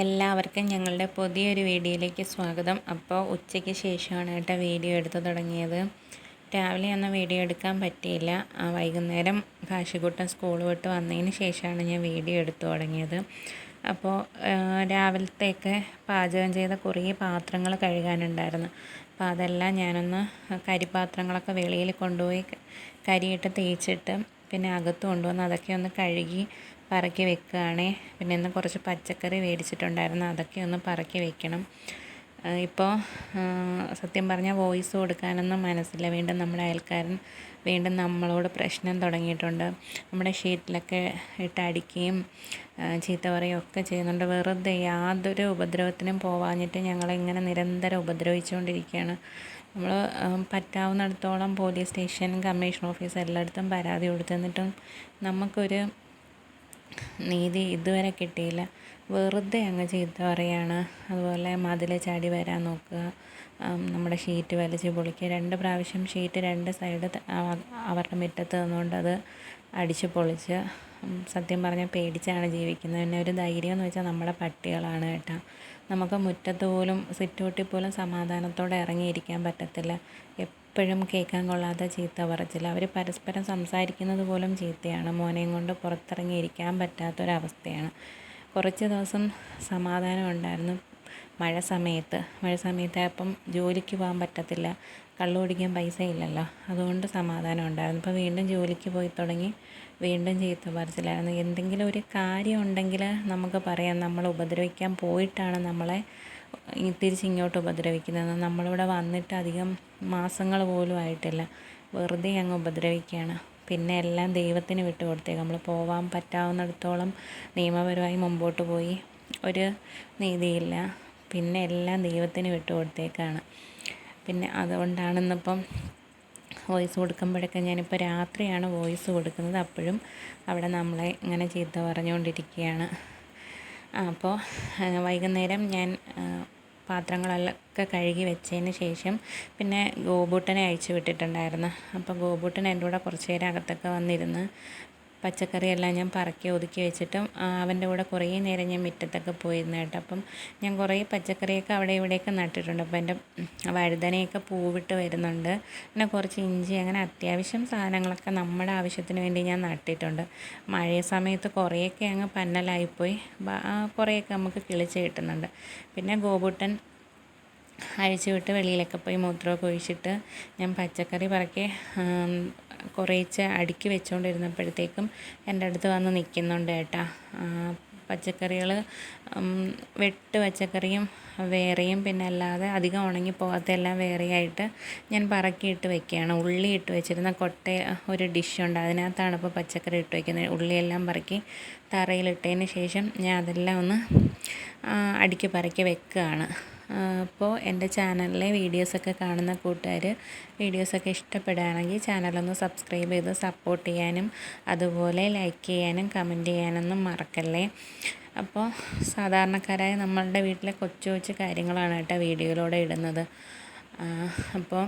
എല്ലാവർക്കും ഞങ്ങളുടെ പുതിയൊരു വീഡിയോയിലേക്ക് സ്വാഗതം. അപ്പോൾ ഉച്ചയ്ക്ക് ശേഷമാണ് കേട്ടോ വീഡിയോ എടുത്തു തുടങ്ങിയത്. രാവിലെ ഒന്നും വീഡിയോ എടുക്കാൻ പറ്റിയില്ല. ആ വൈകുന്നേരം കാശിക്കുട്ടൻ സ്കൂൾ വിട്ട് വന്നതിന് ശേഷമാണ് ഞാൻ വീഡിയോ എടുത്തു തുടങ്ങിയത്. അപ്പോൾ രാവിലത്തേക്ക് പാചകം ചെയ്ത കുറേ പാത്രങ്ങൾ കഴുകാനുണ്ടായിരുന്നു. അപ്പോൾ അതെല്ലാം ഞാനൊന്ന് കരിപാത്രങ്ങളൊക്കെ വെളിയിൽ കൊണ്ടുപോയി കരിയിട്ട് തേച്ചിട്ട് പിന്നെ അകത്ത് കൊണ്ടുവന്ന് അതൊക്കെ ഒന്ന് കഴുകി പറക്കി വെക്കുകയാണേ. പിന്നെ ഇന്ന് കുറച്ച് പച്ചക്കറി മേടിച്ചിട്ടുണ്ടായിരുന്നു. അതൊക്കെ ഒന്ന് പറക്കി വെക്കണം. ഇപ്പോൾ സത്യം പറഞ്ഞാൽ വോയിസ് കൊടുക്കാനൊന്നും മനസ്സില്ല. വീണ്ടും നമ്മുടെ അയൽക്കാരൻ വീണ്ടും നമ്മളോട് പ്രശ്നം തുടങ്ങിയിട്ടുണ്ട്. നമ്മുടെ ഷീറ്റിലൊക്കെ ഇട്ട് അടിക്കുകയും ചീത്ത പറയുകയും ഒക്കെ ചെയ്യുന്നുണ്ട്. വെറുതെ യാതൊരു ഉപദ്രവത്തിനും പോവാഞ്ഞിട്ട് ഞങ്ങളിങ്ങനെ നിരന്തരം ഉപദ്രവിച്ചുകൊണ്ടിരിക്കുകയാണ്. നമ്മൾ പറ്റാവുന്നിടത്തോളം പോലീസ് സ്റ്റേഷൻ കമ്മീഷൻ ഓഫീസ് എല്ലായിടത്തും പരാതി കൊടുത്തു നമുക്കൊരു നീതി ഇതുവരെ കിട്ടിയില്ല. വെറുതെ അങ്ങ് ചീത്ത പറയുകയാണ് അതുപോലെ മതിൽ ചാടി വരാൻ നോക്കുക. നമ്മുടെ ഷീറ്റ് വലിച്ച് പൊളിക്കുക. രണ്ട് പ്രാവശ്യം ഷീറ്റ് രണ്ട് സൈഡ് അവരുടെ മുറ്റത്ത് നിന്നുകൊണ്ട് അത് അടിച്ച് പൊളിച്ച് സത്യം പറഞ്ഞാൽ പേടിച്ചാണ് ജീവിക്കുന്നത്. പിന്നെ ഒരു ധൈര്യം എന്ന് വെച്ചാൽ നമ്മുടെ പട്ടികളാണ് കേട്ടോ. നമുക്ക് മുറ്റത്ത് പോലും സിറ്റൗട്ടിൽ പോലും സമാധാനത്തോടെ ഇറങ്ങിയിരിക്കാൻ പറ്റത്തില്ല. എപ്പോഴും കേൾക്കാൻ കൊള്ളാത്ത ചീത്ത പറച്ചിൽ. അവർ പരസ്പരം സംസാരിക്കുന്നത് പോലും ചീത്തയാണ്. മോനെയും കൊണ്ട് പുറത്തിറങ്ങിയിരിക്കാൻ പറ്റാത്തൊരവസ്ഥയാണ്. കുറച്ച് ദിവസം സമാധാനം ഉണ്ടായിരുന്നു മഴ സമയത്ത്. മഴ സമയത്തായപ്പം ജോലിക്ക് പോകാൻ പറ്റത്തില്ല. കള്ളു കുടിക്കാൻ പൈസ ഇല്ലല്ലോ. അതുകൊണ്ട് സമാധാനം ഉണ്ടായിരുന്നു ഇപ്പോൾ വീണ്ടും ജോലിക്ക് പോയി തുടങ്ങി വീണ്ടും ചീത്ത പറച്ചിലായിരുന്നു. എന്തെങ്കിലും ഒരു കാര്യം ഉണ്ടെങ്കിൽ നമുക്ക് പറയാം. നമ്മൾ ഉപദ്രവിക്കാൻ പോയിട്ടാണ് നമ്മളെ തിരിച്ചിങ്ങോട്ട് ഉപദ്രവിക്കുന്നത്. നമ്മളിവിടെ വന്നിട്ട് അധികം മാസങ്ങൾ പോലും ആയിട്ടില്ല. വെറുതെ അങ്ങ് ഉപദ്രവിക്കുകയാണ്. പിന്നെ എല്ലാം ദൈവത്തിന് വിട്ടു കൊടുത്തേക്ക്. നമ്മൾ പോവാൻ പറ്റാവുന്നിടത്തോളം നിയമപരമായി മുമ്പോട്ട് പോയി ഒരു നീതിയില്ല. പിന്നെ എല്ലാം ദൈവത്തിന് വിട്ടു കൊടുത്തേക്കാണ്. പിന്നെ അതുകൊണ്ടാണെന്നിപ്പം വോയിസ് കൊടുക്കുമ്പോഴൊക്കെ ഞാനിപ്പോൾ രാത്രിയാണ് വോയിസ് കൊടുക്കുന്നത്. അപ്പോഴും അവിടെ നമ്മളെ ഇങ്ങനെ ചീത്ത പറഞ്ഞുകൊണ്ടിരിക്കുകയാണ്. അപ്പോൾ വൈകുന്നേരം ഞാൻ പാത്രങ്ങളൊക്കെ കഴുകി വെച്ചതിന് ശേഷം പിന്നെ ഗോപൂട്ടനെ അഴിച്ചു വിട്ടിട്ടുണ്ടായിരുന്നു. അപ്പോൾ ഗോപൂട്ടൻ എന്റെ കൂടെ കുറച്ച് നേരം അകത്തൊക്കെ വന്നിരുന്ന് പച്ചക്കറിയെല്ലാം ഞാൻ പറക്കി ഒതുക്കി വെച്ചിട്ടും അവന്റെ കൂടെ കുറേ നേരം ഞാൻ മുറ്റത്തൊക്കെ പോയിരുന്നു കേട്ടോ. അപ്പം ഞാൻ കുറേ പച്ചക്കറിയൊക്കെ അവിടെ ഇവിടെയൊക്കെ നട്ടിട്ടുണ്ട്. അപ്പോൾ എന്റെ വഴുതനയൊക്കെ പൂവിട്ട് വരുന്നുണ്ട്. പിന്നെ കുറച്ച് ഇഞ്ചി അങ്ങനെ അത്യാവശ്യം സാധനങ്ങളൊക്കെ നമ്മുടെ ആവശ്യത്തിന് വേണ്ടി ഞാൻ നട്ടിട്ടുണ്ട്. മഴ സമയത്ത് കുറേയൊക്കെ അങ്ങ് പന്നലായിപ്പോയി. കുറേയൊക്കെ നമുക്ക് കിളിച്ച് കിട്ടുന്നുണ്ട്. പിന്നെ ഗോപുട്ടൻ അഴിച്ചു വിട്ട് വെളിയിലൊക്കെ പോയി മൂത്രമൊക്കെ ഒഴിച്ചിട്ട് ഞാൻ പച്ചക്കറി പറക്കി കുറേശ്ശെ അടുക്കി വെച്ചുകൊണ്ടിരുന്നപ്പോഴത്തേക്കും എന്റെ അടുത്ത് വന്ന് നിൽക്കുന്നുണ്ട് ഏട്ടാ. പച്ചക്കറികൾ വെട്ട് പച്ചക്കറിയും വേറെയും പിന്നെ അല്ലാതെ അധികം ഉണങ്ങി പോകാത്തതെല്ലാം വേറെയായിട്ട് ഞാൻ പറക്കിയിട്ട് വെക്കുകയാണ്. ഉള്ളി ഇട്ട് വെച്ചിരുന്ന കൊട്ട ഒരു ഡിഷുണ്ട് അതിനകത്താണ് ഇപ്പോൾ പച്ചക്കറി ഇട്ട് വയ്ക്കുന്നത് ഉള്ളിയെല്ലാം പറക്കി തറയിലിട്ടതിന് ശേഷം ഞാൻ അതെല്ലാം ഒന്ന് അടുക്കി പറക്കി വെക്കുകയാണ്. അപ്പോൾ എന്റെ ചാനലിലെ വീഡിയോസൊക്കെ കാണുന്ന കൂട്ടുകാർ വീഡിയോസൊക്കെ ഇഷ്ടപ്പെടുകയാണെങ്കിൽ ചാനലൊന്ന് സബ്സ്ക്രൈബ് ചെയ്ത് സപ്പോർട്ട് ചെയ്യാനും അതുപോലെ ലൈക്ക് ചെയ്യാനും കമന്റ് ചെയ്യാനൊന്നും മറക്കല്ലേ. അപ്പോൾ സാധാരണക്കാരായ നമ്മളുടെ വീട്ടിലെ കൊച്ചു കൊച്ചു കാര്യങ്ങളാണ് കേട്ടോ വീഡിയോയിലൂടെ ഇടുന്നത്. അപ്പോൾ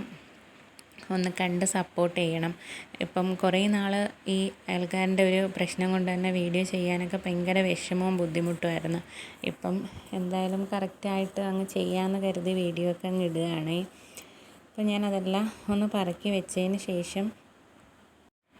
ഒന്ന് കണ്ട് സപ്പോർട്ട് ചെയ്യണം. ഇപ്പം കുറേ നാൾ ഈ അയൽക്കാരന്റെ ഒരു പ്രശ്നം കൊണ്ട് തന്നെ വീഡിയോ ചെയ്യാനൊക്കെ ഭയങ്കര വിഷമവും ബുദ്ധിമുട്ടുമായിരുന്നു ഇപ്പം എന്തായാലും കറക്റ്റായിട്ട് അങ്ങ് ചെയ്യാമെന്ന് കരുതി വീഡിയോ ഒക്കെ അങ്ങ് ഇടുകയാണേ. അപ്പം ഞാനതെല്ലാം ഒന്ന് പറക്കി വെച്ചതിന് ശേഷം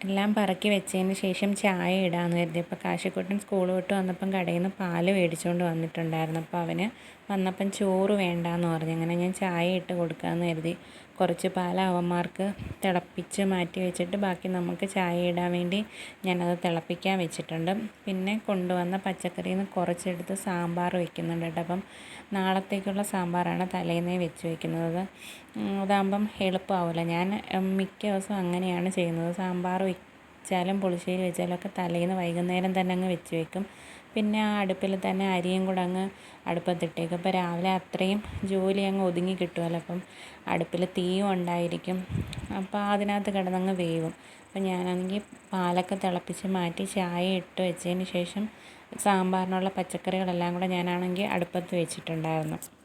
എല്ലാം പറക്കി വെച്ചതിന് ശേഷം ചായ ഇടാമെന്ന് കരുതി. അപ്പോൾ കാശിക്കുട്ടൻ സ്കൂൾ വിട്ട് വന്നപ്പം കടയിൽ നിന്ന് പാൽ മേടിച്ചുകൊണ്ട് വന്നിട്ടുണ്ടായിരുന്നു. അപ്പോൾ അവന് വന്നപ്പം ചോറ് വേണ്ടാന്ന് പറഞ്ഞു. അങ്ങനെ ഞാൻ ചായ ഇട്ട് കൊടുക്കാമെന്ന് കരുതി. കുറച്ച് പാൽ അവന്മാർക്ക് തിളപ്പിച്ച് മാറ്റി വെച്ചിട്ട് ബാക്കി നമുക്ക് ചായ ഇടാൻ വേണ്ടി ഞാനത് തിളപ്പിക്കാൻ വെച്ചിട്ടുണ്ട്. പിന്നെ കൊണ്ടുവന്ന പച്ചക്കറിയിൽ നിന്ന് കുറച്ചെടുത്ത് സാമ്പാർ വെക്കുന്നുണ്ട് കേട്ടോ. അപ്പം നാളത്തേക്കുള്ള സാമ്പാറാണ് തലേന്നേ വെച്ച് വെക്കുന്നത്. അതാകുമ്പം എളുപ്പമാവില്ല ഞാൻ മിക്ക ദിവസവും അങ്ങനെയാണ് ചെയ്യുന്നത്. സാമ്പാർ വെച്ചാലും പുളിശ്ശേരി വെച്ചാലും ഒക്കെ തലേന്ന് വൈകുന്നേരം തന്നെ അങ്ങ് വെച്ച് വെക്കും. പിന്നെ ആ അടുപ്പിൽ തന്നെ അരിയും കൂടെ അങ്ങ് അടുപ്പത്തിട്ടേക്കും. അപ്പോൾ രാവിലെ അത്രയും ജോലി അങ്ങ് ഒതുങ്ങി കിട്ടുമല്ലോ. അപ്പം അടുപ്പിൽ തീയും ഉണ്ടായിരിക്കും. അപ്പോൾ അതിനകത്ത് കിടന്നങ്ങ് വേവും. അപ്പം ഞാനാണെങ്കിൽ പാലൊക്കെ തിളപ്പിച്ച് മാറ്റി ചായ ഇട്ട് വെച്ചതിന് ശേഷം സാമ്പാറിനുള്ള പച്ചക്കറികളെല്ലാം കൂടെ ഞാനാണെങ്കിൽ അടുപ്പത്ത് വെച്ചിട്ടുണ്ടായിരുന്നു.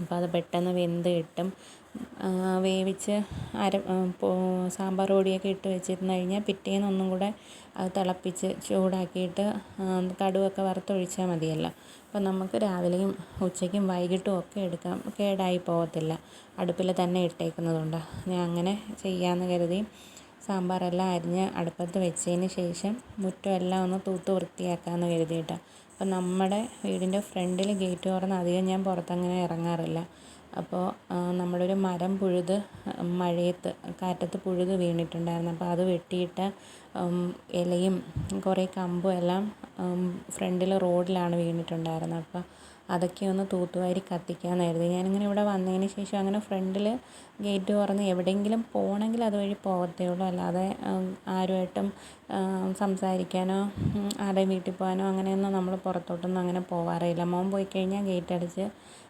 അപ്പോൾ അത് പെട്ടെന്ന് വെന്ത് കിട്ടും. വേവിച്ച് അര സാമ്പാർ പൊടിയൊക്കെ ഇട്ട് വെച്ചിരുന്ന് കഴിഞ്ഞാൽ പിറ്റേന്ന് ഒന്നും കൂടെ അത് തിളപ്പിച്ച് ചൂടാക്കിയിട്ട് കടുകൊക്കെ വറുത്തൊഴിച്ചാൽ മതിയല്ലോ. അപ്പോൾ നമുക്ക് രാവിലെയും ഉച്ചയ്ക്കും വൈകിട്ടും ഒക്കെ എടുക്കാം. കേടായി പോകത്തില്ല. അടുപ്പിൽ തന്നെ ഇട്ടേക്കുന്നതുകൊണ്ട്. ഞാൻ അങ്ങനെ ചെയ്യാമെന്ന് കരുതി സാമ്പാറെല്ലാം അരിഞ്ഞ് അടുപ്പത്ത് വെച്ചതിന് ശേഷം മുറ്റമെല്ലാം ഒന്ന് തൂത്ത് വൃത്തിയാക്കാമെന്ന് കരുതിയിട്ടാണ്. അപ്പം നമ്മുടെ വീടിന്റെ ഫ്രണ്ടിൽ ഗേറ്റ് തുറന്ന് അധികം ഞാൻ പുറത്തങ്ങനെ ഇറങ്ങാറില്ല. അപ്പോൾ നമ്മളൊരു മരം പുഴുത് മഴയത്ത് കാറ്റത്ത് പുഴുത് വീണിട്ടുണ്ടായിരുന്നു. അപ്പോൾ അത് വെട്ടിയിട്ട് ഇലയും കുറേ കമ്പും എല്ലാം ഫ്രണ്ടിൽ റോഡിലാണ് വീണിട്ടുണ്ടായിരുന്നത്. അപ്പോൾ അതൊക്കെ ഒന്ന് തൂത്തുവാരി കത്തിക്കാമെന്ന് കരുതി ഞാനിങ്ങനെ ഇവിടെ വന്നതിന് ശേഷം അങ്ങനെ ഫ്രണ്ടിൽ ഗേറ്റ് തുറന്ന് എവിടെയെങ്കിലും പോകണമെങ്കിൽ അതുവഴി പോകത്തേ ഉള്ളൂ. അല്ലാതെ ആരുമായിട്ടും സംസാരിക്കാനോ ആരുടെയും വീട്ടിൽ പോകാനോ അങ്ങനെയൊന്നും നമ്മൾ പുറത്തോട്ടൊന്നും അങ്ങനെ പോകാറേയില്ല മോൻ പോയി കഴിഞ്ഞാൽ ഗേറ്റ് അടച്ച്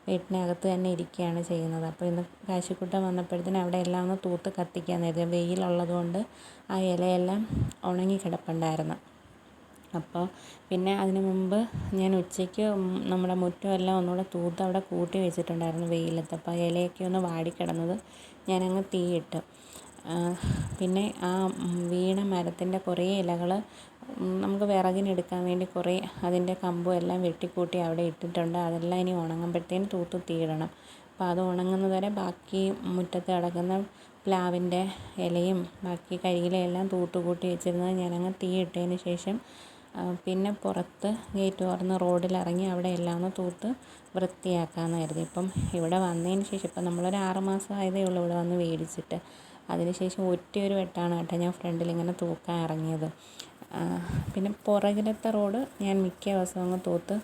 വീട്ടിനകത്ത് തന്നെ ഇരിക്കുകയാണ് ചെയ്യുന്നത്. അപ്പോൾ ഇന്ന് കാശിക്കുട്ടൻ വന്നപ്പോഴത്തേനും അവിടെ എല്ലാം ഒന്ന് തൂത്ത് കത്തിക്കാമെന്ന് കരുതി വെയിലുള്ളത് കൊണ്ട് ആ ഇലയെല്ലാം ഉണങ്ങി കിടപ്പുണ്ടായിരുന്നു അപ്പോൾ പിന്നെ അതിന് മുമ്പ് ഞാൻ ഉച്ചയ്ക്ക് നമ്മുടെ മുറ്റമെല്ലാം ഒന്നുകൂടെ തൂത്ത് അവിടെ കൂട്ടി വെച്ചിട്ടുണ്ടായിരുന്നു വെയിലത്ത്. അപ്പോൾ ഇലയൊക്കെ ഒന്ന് വാടിക്കിടന്നത് ഞാനങ്ങ് തീയിട്ട്. പിന്നെ ആ വീണ മരത്തിന്റെ കുറേ ഇലകൾ നമുക്ക് വിറകിനെടുക്കാൻ വേണ്ടി കുറേ അതിന്റെ കമ്പും എല്ലാം വെട്ടിക്കൂട്ടി അവിടെ ഇട്ടിട്ടുണ്ട്. അതെല്ലാം ഇനി ഉണങ്ങുമ്പോഴത്തേനും തൂത്ത് തീയിടണം അപ്പോൾ അത് ഉണങ്ങുന്നത് വരെ ബാക്കി മുറ്റത്ത് കിടക്കുന്ന പ്ലാവിന്റെ ഇലയും ബാക്കി കരിയിലയെല്ലാം തൂത്ത് കൂട്ടി വെച്ചിരുന്നത് ഞാനങ്ങ് തീയിട്ടതിന് ശേഷം പിന്നെ പുറത്ത് ഗേറ്റ് തുറന്ന് റോഡിലിറങ്ങി അവിടെ എല്ലാം ഒന്ന് തൂത്ത് വൃത്തിയാക്കാമെന്ന് കരുതി. ഇപ്പം ഇവിടെ വന്നതിന് ശേഷം ഇപ്പം നമ്മളൊരു ആറ് മാസം ആയതേ ഉള്ളൂ ഇവിടെ വന്ന് മേടിച്ചിട്ട് അതിന് ശേഷം ഒറ്റയൊരു വെട്ടാണ് കേട്ടോ ഞാൻ ഫ്രണ്ടിൽ ഇങ്ങനെ തൂക്കാൻ ഇറങ്ങിയത്. പിന്നെ പുറകിലത്തെ റോഡ് ഞാൻ മിക്ക ദിവസവും അങ്ങ് തൂത്ത്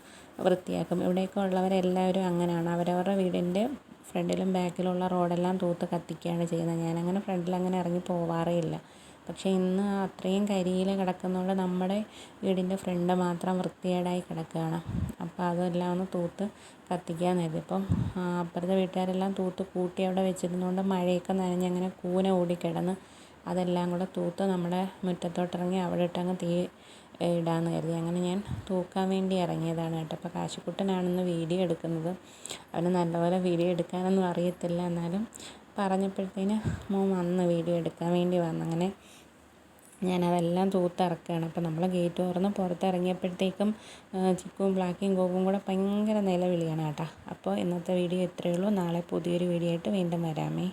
വൃത്തിയാക്കും. ഇവിടെയൊക്കെ ഉള്ളവരെല്ലാവരും അങ്ങനെയാണ് അവരവരുടെ വീടിന്റെ ഫ്രണ്ടിലും ബാക്കിലുള്ള റോഡെല്ലാം തൂത്ത് കത്തിക്കുകയാണ് ചെയ്യുന്നത്. ഞാനങ്ങനെ ഫ്രണ്ടിൽ അങ്ങനെ ഇറങ്ങി പോവാറേ ഇല്ല. പക്ഷേ ഇന്ന് അത്രയും കരിയില കിടക്കുന്നതുകൊണ്ട് നമ്മുടെ വീടിന്റെ ഫ്രണ്ട് മാത്രം വൃത്തികേടായി കിടക്കുകയാണ്. അപ്പോൾ അതെല്ലാം ഒന്ന് തൂത്ത് കത്തിക്കാമെന്ന് കരുതി. ഇപ്പം അപ്പുറത്തെ വീട്ടുകാരെല്ലാം തൂത്ത് കൂട്ടി അവിടെ വെച്ചിരുന്നതുകൊണ്ട് മഴയൊക്കെ നനഞ്ഞ് അങ്ങനെ കൂന ഓടിക്കിടന്ന് അതെല്ലാം കൂടെ തൂത്ത് നമ്മുടെ മുറ്റത്തോട്ടിറങ്ങി അവിടെ ഇട്ടങ്ങ് തീ ഇടാമെന്ന് കരുതി. അങ്ങനെ ഞാൻ തൂക്കാൻ വേണ്ടി ഇറങ്ങിയതാണ് കേട്ടോ. അപ്പോൾ കാശിക്കുട്ടനാണെന്ന് വീഡിയോ എടുക്കുന്നത്. അവന് നല്ലപോലെ വീഡിയോ എടുക്കാനൊന്നും അറിയത്തില്ല. എന്നാലും പറഞ്ഞപ്പോഴത്തേന് മോൻ വന്ന് വീഡിയോ എടുക്കാൻ വേണ്ടി വന്നു അങ്ങനെ ഞാനതെല്ലാം തൂത്തിറക്കുകയാണ്. അപ്പോൾ നമ്മൾ ഗേറ്റ് തുറന്ന് പുറത്തിറങ്ങിയപ്പോഴത്തേക്കും ചിക്കും ബ്ലാക്കും ഗോകും കൂടെ ഭയങ്കര നിലവിളിയാണ് കേട്ടോ. അപ്പോൾ ഇന്നത്തെ വീഡിയോ ഇത്രയേ ഉള്ളൂ. നാളെ പുതിയൊരു വീഡിയോ ആയിട്ട് വീണ്ടും വരാമേ.